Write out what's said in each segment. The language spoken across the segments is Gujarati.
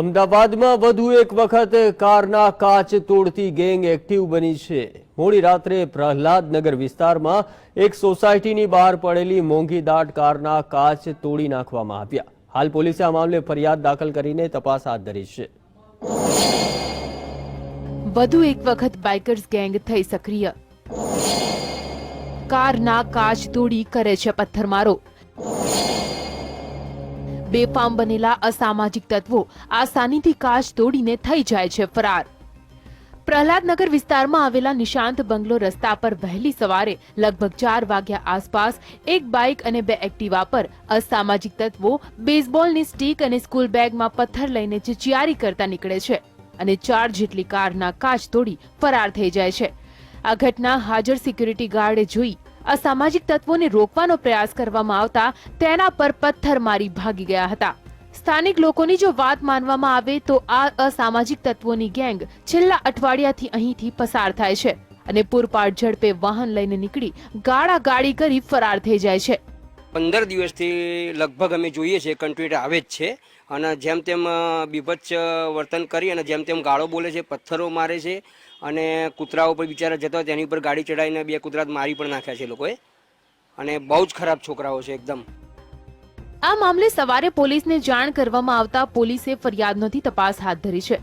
અમદાવાદમાં વધુ એક વખત કારના કાચ તોડતી ગેંગ એક્ટિવ બની છે. મોડી રાત્રે પ્રહલાદનગર વિસ્તારમાં એક સોસાયટીની બહાર પડેલી મોંઘી દાટ કારના કાચ તોડી નાખવામાં આવ્યા. હાલ પોલીસે આ મામલે ફરિયાદ દાખલ કરીને તપાસ હાથ ધરી છે. વધુ એક વખત બાઇકર્સ ગેંગ થઈ સક્રિય. કારના કાચ તોડી કરે છે પથ્થરમારો. બેફામ બનેલા અસામાજિક તત્વો આસાનીથી કાચ તોડીને થઈ જાય છે ફરાર. પ્રહલાદનગર વિસ્તારમાં આવેલા નિશાંત બંગલો રસ્તા પર વહેલી સવારે લગભગ ચાર વાગ્યા આસપાસ એક બાઇક અને બે એક્ટિવા પર અસામાજિક તત્વો બેઝબોલની સ્ટીક અને સ્કૂલ બેગમાં પથ્થર લઈને ચિચિયારી કરતા નીકળે છે અને ચાર જેટલી કારના કાચ તોડી ફરાર થઈ જાય છે. આ ઘટના હાજર સિક્યુરિટી ગાર્ડે જોઈ અસામાજિક તત્વોને રોકવાનો પ્રયાસ કરવામાં આવતા તેના પર પથ્થર મારી ભાગી ગયા હતા. સ્થાનિક લોકોની જો વાત માનવામાં આવે તો આ અસામાજિક તત્વોની ગેંગ છેલ્લા અઠવાડિયાથી અહીંથી પસાર થાય છે અને પૂરપાટ ઝડપે વાહન લઈને નીકળી ગાળા ગાડી કરી ફરાર થઈ જાય છે. પંદર દિવસથી લગભગ અમે જોઈએ છીએ કન્ટ્રીટ આવે જ છે અને જેમ તેમ બીભત્સ વર્તન કરી અને જેમ તેમ ગાળો બોલે છે, પથ્થરો મારે છે અને કૂતરાઓ પર બિચારા જતા તેની ઉપર ગાડી ચડાવીને બે કૂતરા મારી પણ નાખ્યા છે લોકોએ. અને બહુ જ ખરાબ છોકરાઓ છે એકદમ. આ મામલે સવારે પોલીસને જાણ કરવામાં આવતા પોલીસે ફરિયાદ નોંધી તપાસ હાથ ધરી છે.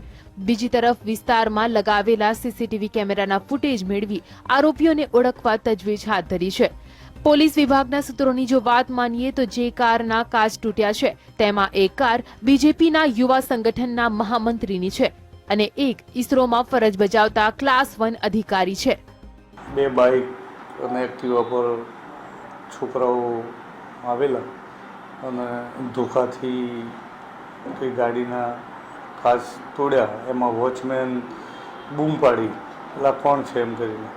બીજી તરફ વિસ્તારમાં લગાવેલા સીસીટીવી કેમેરાના ફૂટેજ મેળવી આરોપીઓને ઓળખવા તજવીજ હાથ ધરી છે. પોલીસ વિભાગના સૂત્રોની જો વાત માનીએ તો જે કારના કાચ તૂટ્યા છે, તેમાં એક કાર બીજેપીના યુવા સંગઠનના મહામંત્રીની છે. અને એક ઇસરોમાં ફરજ બજાવતા ક્લાસ વન અધિકારી છે. બે બાઇક અને એક્ટિવા પર છોકરાઓ આવેલા અને ધોખાથી કોઈ ગાડીના કાચ તોડ્યા. એમાં વોચમેન બૂમ પાડી. પેલા કોણ છે? એમ કરીને.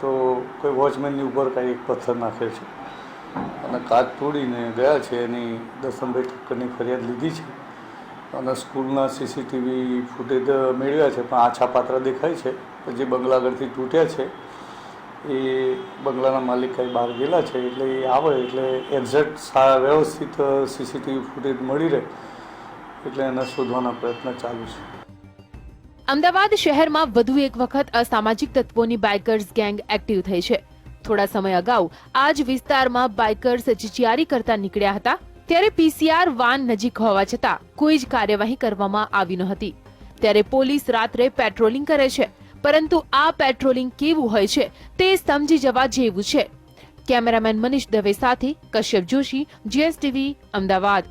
તો કોઈ વોચમેનની ઉપર કાંઈ એક પથ્થર નાખે છે. અને કાચ તોડીને ગયા છે. એની દસમભાઈ ઠક્કરની ફરિયાદ લીધી છે. અને સ્કૂલના સીસીટીવી ફૂટેજ મેળવ્યા છે, પણ આછા પાત્ર દેખાય છે. જે બંગલા આગળથી તૂટ્યા છે, એ બંગલાના માલિક કંઈ બહાર ગયેલા છે, એટલે એ આવે, એટલે એક્ઝેક્ટ વ્યવસ્થિત સીસીટીવી ફૂટેજ મળી રહે, એટલે એને શોધવાના પ્રયત્ન ચાલુ છે. અમદાવાદ શહેરમાં વધુ એક વખત અસામાજિક તત્વોની બાઇકર્સ ગેંગ એક્ટિવ થઈ છે. થોડા સમય અગાઉ આ જ વિસ્તારમાં બાઇકર્સ જીચિયારી કરતા નીકળ્યા હતા. ત્યારે પીસીઆર વાન નજીક હોવા છતાં કોઈ જ કાર્યવાહી કરવામાં આવી ન હતી. ત્યારે પોલીસ રાત્રે પેટ્રોલિંગ કરે છે, પરંતુ આ પેટ્રોલિંગ કેવું હોય છે તે સમજી જવા જેવું છે. કેમેરામેન મનીષ દવે સાથે કશ્યપ જોશી, જીએસટીવી, અમદાવાદ.